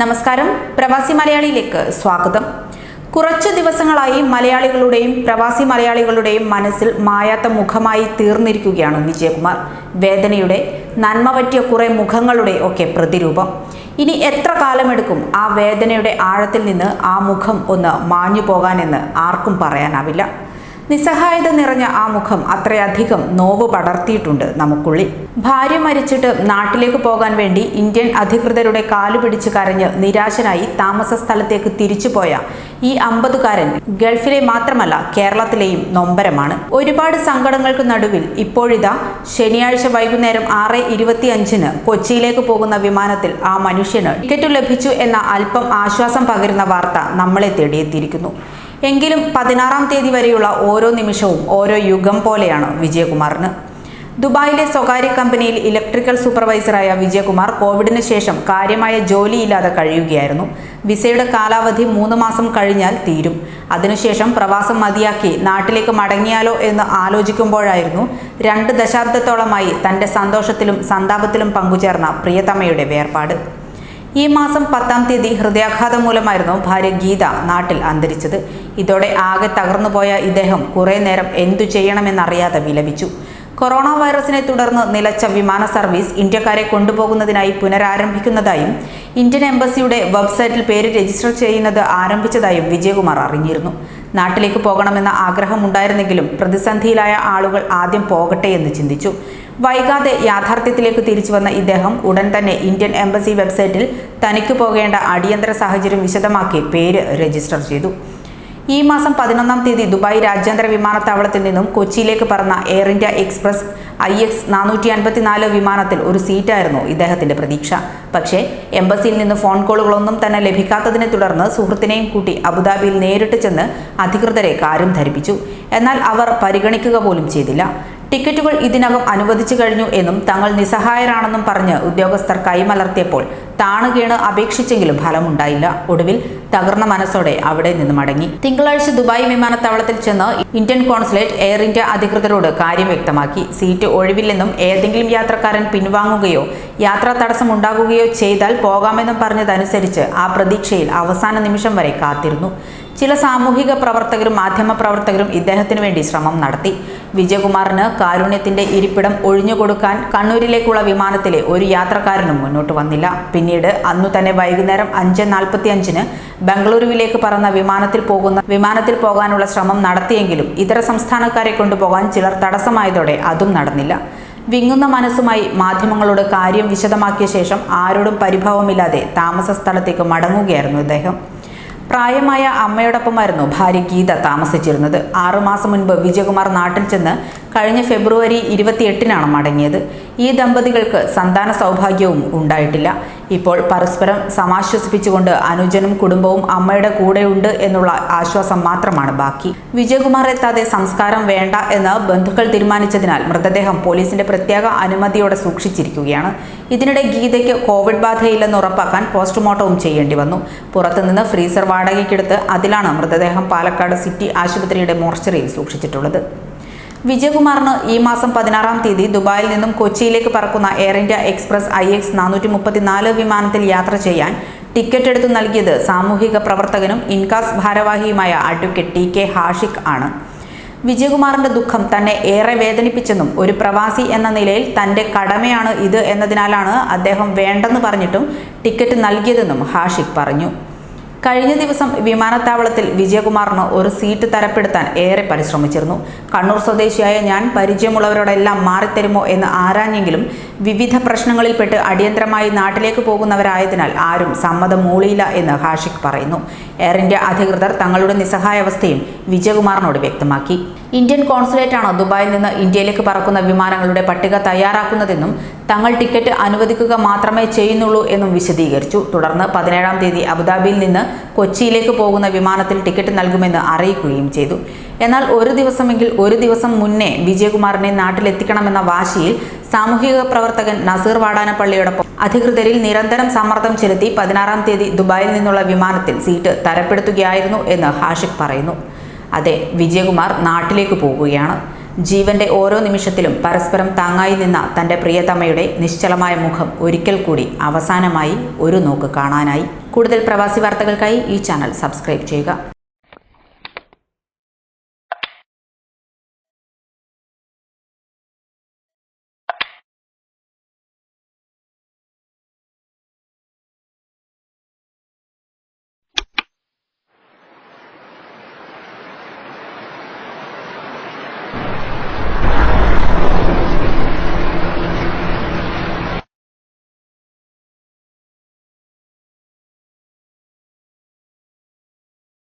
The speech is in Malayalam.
നമസ്കാരം. പ്രവാസി മലയാളിയിലേക്ക് സ്വാഗതം. കുറച്ചു ദിവസങ്ങളായി മലയാളികളുടെയും പ്രവാസി മലയാളികളുടെയും മനസ്സിൽ മായാത്ത മുഖമായി തീർന്നിരിക്കുകയാണ് വിജയകുമാർ. വേദനയുടെ നന്മ പറ്റിയ കുറെ മുഖങ്ങളുടെ ഒക്കെ പ്രതിരൂപം. ഇനി എത്ര കാലമെടുക്കും ആ വേദനയുടെ ആഴത്തിൽ നിന്ന് ആ മുഖം ഒന്ന് മാഞ്ഞു പോകാനെന്ന് ആർക്കും പറയാനാവില്ല. നിസ്സഹായത നിറഞ്ഞ ആ മുഖം അത്രയധികം നോവ് പടർത്തിയിട്ടുണ്ട് നമുക്കുള്ളിൽ. ഭാര്യ മരിച്ചിട്ട് നാട്ടിലേക്ക് പോകാൻ വേണ്ടി ഇന്ത്യൻ അധികൃതരുടെ കാലു പിടിച്ച് കരഞ്ഞ് നിരാശനായി താമസ സ്ഥലത്തേക്ക് തിരിച്ചുപോയ ഈ അമ്പതുകാരൻ ഗൾഫിലെ മാത്രമല്ല കേരളത്തിലെയും നൊമ്പരമാണ്. ഒരുപാട് സങ്കടങ്ങൾക്ക് നടുവിൽ ഇപ്പോഴിതാ ശനിയാഴ്ച വൈകുന്നേരം ആറ് ഇരുപത്തി അഞ്ചിന് കൊച്ചിയിലേക്ക് പോകുന്ന വിമാനത്തിൽ ആ മനുഷ്യന് ടിക്കറ്റ് ലഭിച്ചു എന്ന അല്പം ആശ്വാസം പകരുന്ന വാർത്ത നമ്മളെ തേടിയെത്തിയിരിക്കുന്നു. എങ്കിലും പതിനാറാം തീയതി വരെയുള്ള ഓരോ നിമിഷവും ഓരോ യുഗം പോലെയാണ് വിജയകുമാറിന്. ദുബായിലെ സ്വകാര്യ കമ്പനിയിൽ ഇലക്ട്രിക്കൽ സൂപ്പർവൈസറായ വിജയകുമാർ കോവിഡിന് ശേഷം കാര്യമായ ജോലിയില്ലാതെ കഴിയുകയായിരുന്നു. വിസയുടെ കാലാവധി മൂന്ന് മാസം കഴിഞ്ഞാൽ തീരും. അതിനുശേഷം പ്രവാസം മതിയാക്കി നാട്ടിലേക്ക് മടങ്ങിയാലോ എന്ന് ആലോചിക്കുമ്പോഴായിരുന്നു രണ്ട് ദശാബ്ദത്തോളമായി തന്റെ സന്തോഷത്തിലും സന്താപത്തിലും പങ്കുചേർന്ന പ്രിയതമയുടെ വേർപാട്. ഈ മാസം പത്താം തീയതി ഹൃദയാഘാതം മൂലമായിരുന്നു ഭാര്യ ഗീത നാട്ടിൽ അന്തരിച്ചത്. ഇതോടെ ആകെ തകർന്നുപോയ ഇദ്ദേഹം കുറേ നേരം എന്തു ചെയ്യണമെന്നറിയാതെ വിലപിച്ചു. കൊറോണ വൈറസിനെ തുടർന്ന് നിലച്ച വിമാന സർവീസ് ഇന്ത്യക്കാരെ കൊണ്ടുപോകുന്നതിനായി പുനരാരംഭിക്കുന്നതായും ഇന്ത്യൻ എംബസിയുടെ വെബ്സൈറ്റിൽ പേര് രജിസ്റ്റർ ചെയ്യുന്നത് ആരംഭിച്ചതായും വിജയകുമാർ അറിഞ്ഞിരുന്നു. നാട്ടിലേക്ക് പോകണമെന്ന ആഗ്രഹമുണ്ടായിരുന്നെങ്കിലും പ്രതിസന്ധിയിലായ ആളുകൾ ആദ്യം പോകട്ടെ എന്ന് ചിന്തിച്ചു. വൈകാതെ യാഥാർത്ഥ്യത്തിലേക്ക് തിരിച്ചു വന്ന ഇദ്ദേഹം ഉടൻ തന്നെ ഇന്ത്യൻ എംബസി വെബ്സൈറ്റിൽ തനിക്ക് പോകേണ്ട അടിയന്തര സാഹചര്യം വിശദമാക്കി പേര് രജിസ്റ്റർ ചെയ്തു. ഈ മാസം പതിനൊന്നാം തീയതി ദുബായ് രാജ്യാന്തര വിമാനത്താവളത്തിൽ നിന്നും കൊച്ചിയിലേക്ക് പറന്ന air India express I X നാനൂറ്റി അൻപത്തിനാല് വിമാനത്തിൽ ഒരു സീറ്റായിരുന്നു ഇദ്ദേഹത്തിന്റെ പ്രതീക്ഷ. പക്ഷേ എംബസിയിൽ നിന്ന് ഫോൺ കോളുകളൊന്നും തന്നെ ലഭിക്കാത്തതിനെ തുടർന്ന് സുഹൃത്തിനെയും കൂട്ടി അബുദാബിയിൽ നേരിട്ട് ചെന്ന് അധികൃതരെ കാര്യം ധരിപ്പിച്ചു. എന്നാൽ അവർ പരിഗണിക്കുക പോലും ചെയ്തില്ല. ടിക്കറ്റുകൾ ഇതിനകം അനുവദിച്ചു കഴിഞ്ഞു എന്നും തങ്ങൾ നിസ്സഹായരാണെന്നും പറഞ്ഞ് ഉദ്യോഗസ്ഥർ കൈമലർത്തിയപ്പോൾ താണുകീണ് അപേക്ഷിച്ചെങ്കിലും ഫലമുണ്ടായില്ല. ഒടുവിൽ തകർന്ന മനസ്സോടെ അവിടെ നിന്ന് മടങ്ങി. തിങ്കളാഴ്ച ദുബായ് വിമാനത്താവളത്തിൽ ചെന്ന് ഇന്ത്യൻ കോൺസുലേറ്റ് എയർ ഇന്ത്യ അധികൃതരോട് കാര്യം വ്യക്തമാക്കി. സീറ്റ് ഒഴിവില്ലെന്നും ഏതെങ്കിലും യാത്രക്കാരൻ പിൻവാങ്ങുകയോ യാത്രാ തടസ്സം ഉണ്ടാകുകയോ ചെയ്താൽ പോകാമെന്നും പറഞ്ഞതനുസരിച്ച് ആ പ്രതീക്ഷയിൽ അവസാന നിമിഷം വരെ കാത്തിരുന്നു. ചില സാമൂഹിക പ്രവർത്തകരും മാധ്യമ പ്രവർത്തകരും ഇദ്ദേഹത്തിന് വേണ്ടി ശ്രമം നടത്തി. വിജയകുമാറിന് കാരുണ്യത്തിന്റെ ഇരിപ്പിടം ഒഴിഞ്ഞുകൊടുക്കാൻ കണ്ണൂരിലേക്കുള്ള വിമാനത്തിലെ ഒരു യാത്രക്കാരനും മുന്നോട്ട് വന്നില്ല. പിന്നീട് അന്നു തന്നെ വൈകുന്നേരം അഞ്ച് നാൽപ്പത്തി അഞ്ചിന് ബംഗളൂരുവിലേക്ക് പറന്ന വിമാനത്തിൽ പോകുന്ന വിമാനത്തിൽ പോകാനുള്ള ശ്രമം നടത്തിയെങ്കിലും ഇതര സംസ്ഥാനക്കാരെ കൊണ്ടുപോകാൻ ചിലർ തടസ്സമായതോടെ അതും നടന്നില്ല. വിങ്ങുന്ന മനസ്സുമായി മാധ്യമങ്ങളോട് കാര്യം വിശദമാക്കിയ ശേഷം ആരോടും പരിഭവമില്ലാതെ താമസ സ്ഥലത്തേക്ക് മടങ്ങുകയായിരുന്നു ഇദ്ദേഹം. പ്രായമായ അമ്മയോടൊപ്പമായിരുന്നു ഭാര്യ ഗീത താമസിച്ചിരുന്നത്. ആറുമാസം മുൻപ് വിജയകുമാർ നാട്ടിൽ ചെന്ന് കഴിഞ്ഞ ഫെബ്രുവരി ഇരുപത്തിയെട്ടിനാണ് മടങ്ങിയത്. ഈ ദമ്പതികൾക്ക് സന്താന സൗഭാഗ്യവും ഉണ്ടായിട്ടില്ല. ഇപ്പോൾ പരസ്പരം സമാശ്വസിപ്പിച്ചുകൊണ്ട് അനുജനും കുടുംബവും അമ്മയുടെ കൂടെയുണ്ട് എന്നുള്ള ആശ്വാസം മാത്രമാണ് ബാക്കി. വിജയകുമാർ എത്താതെ സംസ്കാരം വേണ്ട എന്ന് ബന്ധുക്കൾ തീരുമാനിച്ചതിനാൽ മൃതദേഹം പോലീസിന്റെ പ്രത്യേക അനുമതിയോടെ സൂക്ഷിച്ചിരിക്കുകയാണ്. ഇതിനിടെ ഗീതയ്ക്ക് കോവിഡ് ബാധയില്ലെന്ന് ഉറപ്പാക്കാൻ പോസ്റ്റ്മോർട്ടവും ചെയ്യേണ്ടി വന്നു. പുറത്തുനിന്ന് ഫ്രീസർ വാടകയ്ക്കെടുത്ത് അതിലാണ് മൃതദേഹം പാലക്കാട് സിറ്റി ആശുപത്രിയുടെ മോർച്ചറിയിൽ സൂക്ഷിച്ചിട്ടുള്ളത്. വിജയകുമാറിന് ഈ മാസം പതിനാറാം തീയതി ദുബായിൽ നിന്നും കൊച്ചിയിലേക്ക് പറക്കുന്ന air India express I X നാനൂറ്റി മുപ്പത്തിനാല് വിമാനത്തിൽ യാത്ര ചെയ്യാൻ ടിക്കറ്റ് എടുത്തു നൽകിയത് സാമൂഹിക പ്രവർത്തകനും ഇൻകാസ് ഭാരവാഹിയുമായ അഡ്വക്കേറ്റ് ടി കെ ഹാഷിഖ് ആണ്. വിജയകുമാറിന്റെ ദുഃഖം തന്നെ ഏറെ വേദനിപ്പിച്ചെന്നും ഒരു പ്രവാസി എന്ന നിലയിൽ തന്റെ കടമയാണ് ഇത് എന്നതിനാലാണ് അദ്ദേഹം വേണ്ടെന്ന് പറഞ്ഞിട്ടും ടിക്കറ്റ് നൽകിയതെന്നും ഹാഷിഖ് പറഞ്ഞു. കഴിഞ്ഞ ദിവസം വിമാനത്താവളത്തിൽ വിജയകുമാറിന് ഒരു സീറ്റ് തരപ്പെടുത്താൻ ഏറെ പരിശ്രമിച്ചിരുന്നു. കണ്ണൂർ സ്വദേശിയായ ഞാൻ പരിചയമുള്ളവരോടെല്ലാം മാറിത്തരുമോ എന്ന് ആരാഞ്ഞെങ്കിലും വിവിധ പ്രശ്നങ്ങളിൽപ്പെട്ട് അടിയന്തരമായി നാട്ടിലേക്ക് പോകുന്നവരായതിനാൽ ആരും സമ്മതം മൂളിയില്ല എന്ന് ഹാഷിഖ് പറയുന്നു. എയർ ഇന്ത്യ അധികൃതർ തങ്ങളുടെ നിസ്സഹായാവസ്ഥയും വിജയകുമാറിനോട് വ്യക്തമാക്കി. ഇന്ത്യൻ കോൺസുലേറ്റാണ് ദുബായിൽ നിന്ന് ഇന്ത്യയിലേക്ക് പറക്കുന്ന വിമാനങ്ങളുടെ പട്ടിക തയ്യാറാക്കുന്നതെന്നും തങ്ങൾ ടിക്കറ്റ് അനുവദിക്കുക മാത്രമേ ചെയ്യുന്നുള്ളൂ എന്നും വിശദീകരിച്ചു. തുടർന്ന് പതിനേഴാം തീയതി അബുദാബിയിൽ നിന്ന് കൊച്ചിയിലേക്ക് പോകുന്ന വിമാനത്തിൽ ടിക്കറ്റ് നൽകുമെന്ന് അറിയിക്കുകയും ചെയ്തു. എന്നാൽ ഒരു ദിവസമെങ്കിൽ ഒരു ദിവസം മുന്നേ വിജയകുമാറിനെ നാട്ടിലെത്തിക്കണമെന്ന വാശിയിൽ സാമൂഹിക പ്രവർത്തകൻ നസീർ വാടാനപ്പള്ളിയോടൊപ്പം അധികൃതരിൽ നിരന്തരം സമ്മർദ്ദം ചെലുത്തി പതിനാറാം തീയതി ദുബായിൽ നിന്നുള്ള വിമാനത്തിൽ സീറ്റ് തരപ്പെടുത്തുകയായിരുന്നു എന്ന് ഹാഷിഖ് പറയുന്നു. അതെ വിജയകുമാർ നാട്ടിലേക്ക് പോകുകയാണ്. ജീവന്റെ ഓരോ നിമിഷത്തിലും പരസ്പരം താങ്ങായി നിന്ന തന്റെ പ്രിയതമയുടെ നിശ്ചലമായ മുഖം ഒരിക്കൽ കൂടി അവസാനമായി ഒരു നോക്ക് കാണാനായി. കൂടുതൽ പ്രവാസി വാർത്തകൾക്കായി ഈ ചാനൽ സബ്സ്ക്രൈബ് ചെയ്യുക.